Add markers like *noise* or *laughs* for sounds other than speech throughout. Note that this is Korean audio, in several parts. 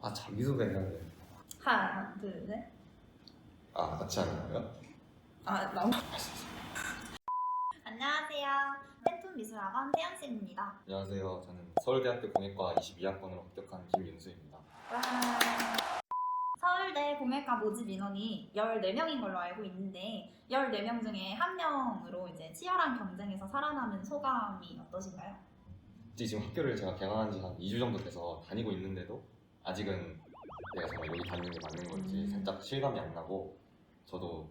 아 자기소개 해야 돼. 하나, 둘, 셋. 아 같이 하는 거예요? 아, 나. 안녕하세요. 팬톤 미술학원 태연쌤입니다. 안녕하세요. 저는 서울대학교 공예과 22학번으로 합격한 김윤수입니다. 와. 서울대 공예과 모집 인원이 14명인 걸로 알고 있는데 14명 중에 한 명으로 이제 치열한 경쟁에서 살아남은 소감이 어떠신가요? 지금 학교를 제가 개강한 지 한 2주 정도 돼서 다니고 있는데도 아직은 내가 정말 여기 다니는 게 맞는 건지 음. 살짝 실감이 안 나고 저도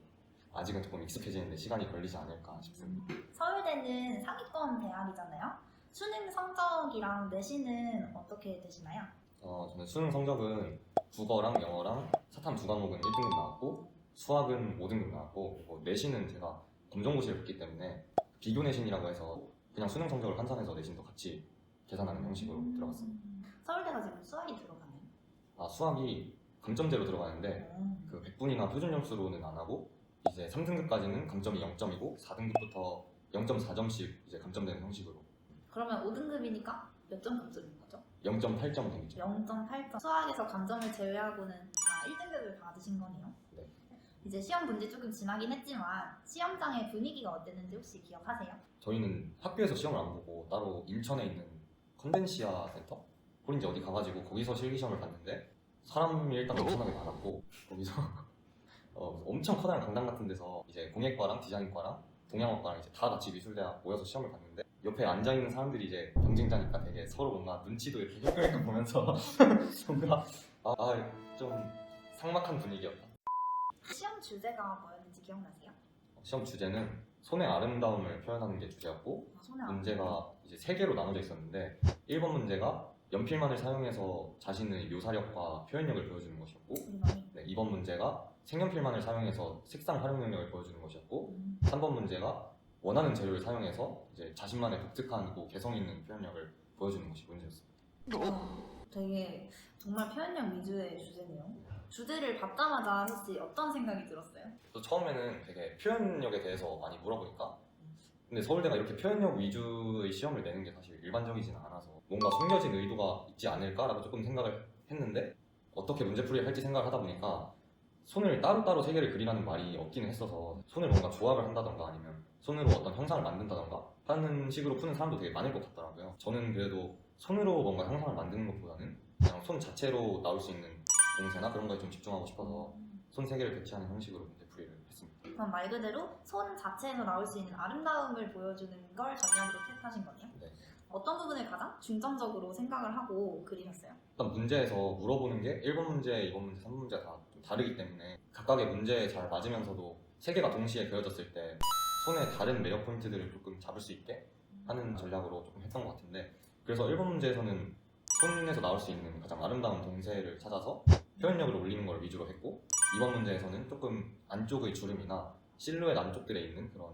아직은 조금 익숙해지는데 시간이 걸리지 않을까 싶습니다. 서울대는 상위권 대학이잖아요. 수능 성적이랑 내신은 어떻게 되시나요? 어, 저는 수능 성적은 국어랑 영어랑 사탐 두 과목은 1등급 나왔고 수학은 5등급 나왔고 그리고 내신은 제가 검정고시를 봤기 때문에 비교 내신이라고 해서 그냥 수능 성적을 환산해서 내신도 같이 계산하는 형식으로 들어갔습니다. 음. 서울대가 지금 수학이 들어가나요? 아, 수학이 감점제로 들어가는데 음. 그 100분이나 표준 점수로는 안 하고 이제 3등급까지는 감점이 0점이고 4등급부터 0.4점씩 이제 감점되는 형식으로 그러면 5등급이니까 몇 점 감점인 거죠? 0.8점 되겠죠. 0.8점. 수학에서 감점을 제외하고는 다 1등급을 받으신 거네요. 네. 이제 시험 문제 조금 지나긴 했지만 시험장의 분위기가 어땠는지 혹시 기억하세요? 저희는 학교에서 시험을 안 보고 따로 인천에 있는 컨벤시아 센터? 홀인지 어디 가가지고 거기서 실기시험을 봤는데 사람이 일단 엄청나게 많았고 거기서 *laughs* 어, 엄청 커다란 강당 같은 데서 이제 공예과랑 디자인과랑 동양학과랑 이제 다 같이 미술대학 모여서 시험을 봤는데 옆에 앉아 있는 사람들이 이제 경쟁자니까 되게 서로 뭔가 눈치도 이렇게 힐끔힐끔 보면서 *laughs* 뭔가 아, 아, 좀 삭막한 분위기였다 시험 주제가 뭐였는지 기억나세요? 시험 주제는 손의 아름다움을 표현하는 게 주제였고 아, 문제가 이제 세 개로 나눠져 있었는데 1번 문제가 연필만을 사용해서 자신의 묘사력과 표현력을 보여주는 것이었고 네, 2번 문제가 색연필만을 사용해서 색상 활용 능력을 보여주는 것이었고 음. 3번 문제가 원하는 재료를 사용해서 이제 자신만의 독특하고 개성 있는 표현력을 보여주는 것이 문제였습니다. 어, 되게 정말 표현력 위주의 주제네요. 주제를 받자마자 혹시 어떤 생각이 들었어요? 또 처음에는 되게 표현력에 대해서 많이 물어보니까 근데 서울대가 이렇게 표현력 위주의 시험을 내는 게 사실 일반적이지는 않아서 뭔가 숨겨진 의도가 있지 않을까라고 조금 생각을 했는데 어떻게 문제풀이를 할지 생각을 하다 보니까 손을 따로따로 세 개를 그리라는 말이 없기는 했어서 손을 뭔가 조합을 한다던가 아니면 손으로 어떤 형상을 만든다던가 하는 식으로 푸는 사람도 되게 많을 것 같더라고요. 저는 그래도 손으로 뭔가 형상을 만드는 것보다는 그냥 손 자체로 나올 수 있는 동세나 그런 거에 좀 집중하고 싶어서 손 세 개를 배치하는 형식으로 문제 그럼 말 그대로 손 자체에서 나올 수 있는 아름다움을 보여주는 걸 전략으로 택하신 거네요? 네. 어떤 부분을 가장 중점적으로 생각을 하고 그리셨어요? 일단 문제에서 물어보는 게 1번 문제, 2번 문제, 3번 문제가 다좀 다르기 때문에 각각의 문제에 잘 맞으면서도 세 개가 동시에 그려졌을 때 손의 다른 매력 포인트들을 조금 잡을 수 있게 하는 전략으로 조금 했던 것 같은데 그래서 1번 문제에서는 손에서 나올 수 있는 가장 아름다운 동세를 찾아서 표현력을 올리는 걸 위주로 했고 2번 문제에서는 조금 안쪽의 주름이나 실루엣 안쪽들에 있는 그런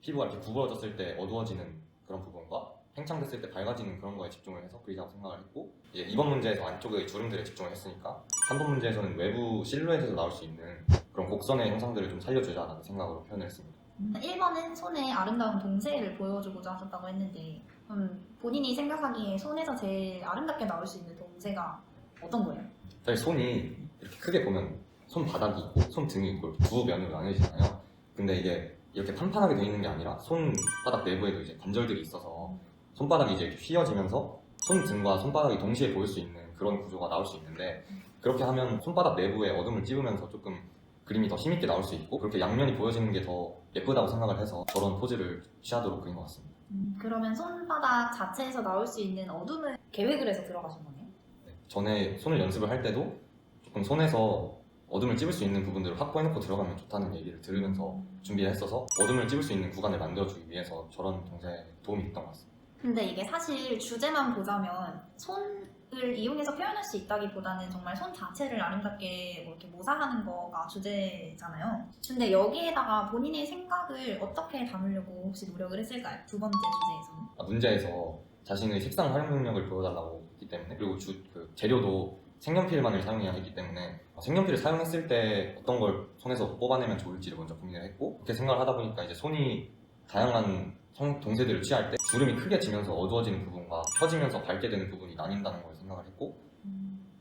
피부가 이렇게 구부러졌을 때 어두워지는 그런 부분과 팽창됐을 때 밝아지는 그런 거에 집중을 해서 그리자고 생각을 했고 이제 2번 문제에서 안쪽의 주름들에 집중을 했으니까 3번 문제에서는 외부 실루엣에서 나올 수 있는 그런 곡선의 형상들을 좀 살려주자라는 생각으로 표현을 했습니다. 1번은 손의 아름다운 동세를 보여주고자 하셨다고 했는데 그럼 본인이 생각하기에 손에서 제일 아름답게 나올 수 있는 동세가 어떤 거예요? 사실 손이 이렇게 크게 보면 손바닥이 있고 손등이 있고 두 면으로 나뉘어지잖아요. 근데 이게 이렇게 판판하게 되어 있는 게 아니라 손바닥 내부에도 이제 관절들이 있어서 손바닥이 이제 이렇게 휘어지면서 손등과 손바닥이 동시에 보일 수 있는 그런 구조가 나올 수 있는데 그렇게 하면 손바닥 내부에 어둠을 찝으면서 조금 그림이 더 힘있게 나올 수 있고 그렇게 양면이 보여지는 게 더 예쁘다고 생각을 해서 저런 포즈를 취하도록 그린 것 같습니다. 음, 그러면 손바닥 자체에서 나올 수 있는 어둠을 계획을 해서 들어가신 거네요? 네, 전에 손을 연습을 할 때도 조금 손에서 어둠을 찝을 수 있는 부분들을 확보해놓고 들어가면 좋다는 얘기를 들으면서 준비를 했어서 어둠을 찝을 수 있는 구간을 만들어주기 위해서 저런 동작에 도움이 됐던 것 같습니다. 근데 이게 사실 주제만 보자면 손을 이용해서 표현할 수 있다기보다는 정말 손 자체를 아름답게 뭐 이렇게 모사하는 거가 주제잖아요. 근데 여기에다가 본인의 생각을 어떻게 담으려고 혹시 노력을 했을까요? 두 번째 주제에서는. 아, 문제에서 자신의 색상 활용 능력을 보여달라고 했기 때문에 그리고 주, 그 재료도 색연필만을 사용해야 했기 때문에 색연필을 사용했을 때 어떤 걸 손에서 뽑아내면 좋을지를 먼저 고민을 했고 그렇게 생각을 하다 보니까 이제 손이 다양한 성- 동세들을 취할 때 주름이 크게 지면서 어두워지는 부분과 펴지면서 밝게 되는 부분이 나뉜다는 걸 생각을 했고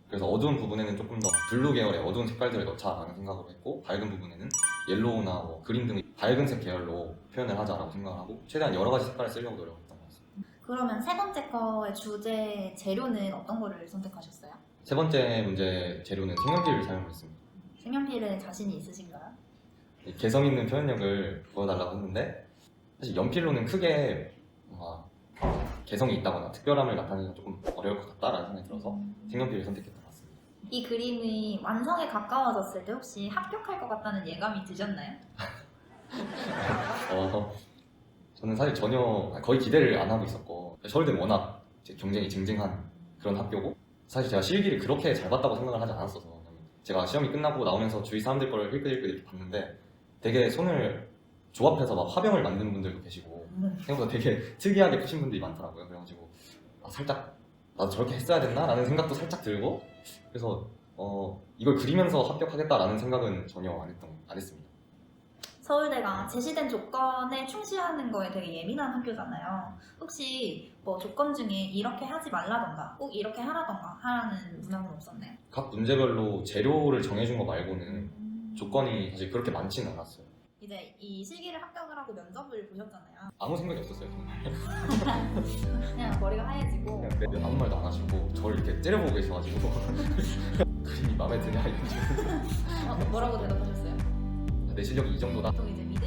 그래서 어두운 부분에는 조금 더 블루 계열의 어두운 색깔들을 넣자라는 생각으로 했고 밝은 부분에는 옐로우나 뭐 그린 등 밝은 색 계열로 표현을 하자라고 생각을 하고 최대한 여러 가지 색깔을 쓰려고 노력했던 것 같습니다. 그러면 세 번째 거의 주제 재료는 어떤 거를 선택하셨어요? 세 번째 문제 재료는 색연필을 사용했습니다. 색연필에 자신이 있으신가요? 이 개성 있는 표현력을 보여달라고 했는데 사실 연필로는 크게 뭔가 개성이 있다거나 특별함을 나타내기가 조금 어려울 것 같다라는 생각이 들어서 색연필을 선택했던 것 같습니다. 이 그림이 완성에 가까워졌을 때 혹시 합격할 것 같다는 예감이 드셨나요? *laughs* 어, 저는 사실 전혀 거의 기대를 안 하고 있었고 서울대는 워낙 이제 경쟁이 쟁쟁한 그런 학교고 사실 제가 실기를 그렇게 잘 봤다고 생각을 하지 않았어서 제가 시험이 끝나고 나오면서 주위 사람들 거를 힐끗힐끗 이렇게 봤는데 되게 손을 조합해서 막 화병을 만든 분들도 계시고 생각보다 되게 *laughs* 특이하게 푸신 분들이 많더라고요 그래가지고 아, 살짝 나도 저렇게 했어야 됐나? 라는 생각도 살짝 들고 그래서 어, 이걸 그리면서 합격하겠다라는 생각은 전혀 안 했던 안 했습니다. 서울대가 제시된 조건에 충실하는 거에 되게 예민한 학교잖아요. 혹시 뭐 조건 중에 이렇게 하지 말라던가 꼭 이렇게 하라던가 하라는 문항은 없었나요? 각 문제별로 재료를 정해준 거 말고는 조건이 사실 그렇게 많지는 않았어요. 이제 이 실기를 합격을 하고 면접을 보셨잖아요. 아무 생각이 없었어요 정말. *laughs* 그냥 머리가 하얘지고 그냥 내- 아무 말도 안 하시고 저를 이렇게 째려보고 계셔가지고 *laughs* 그림이 마음에 드냐 이런 식으로 어, 뭐라고 대답하셨어요? 내 실력이 이 정도다. 보통 이제 미드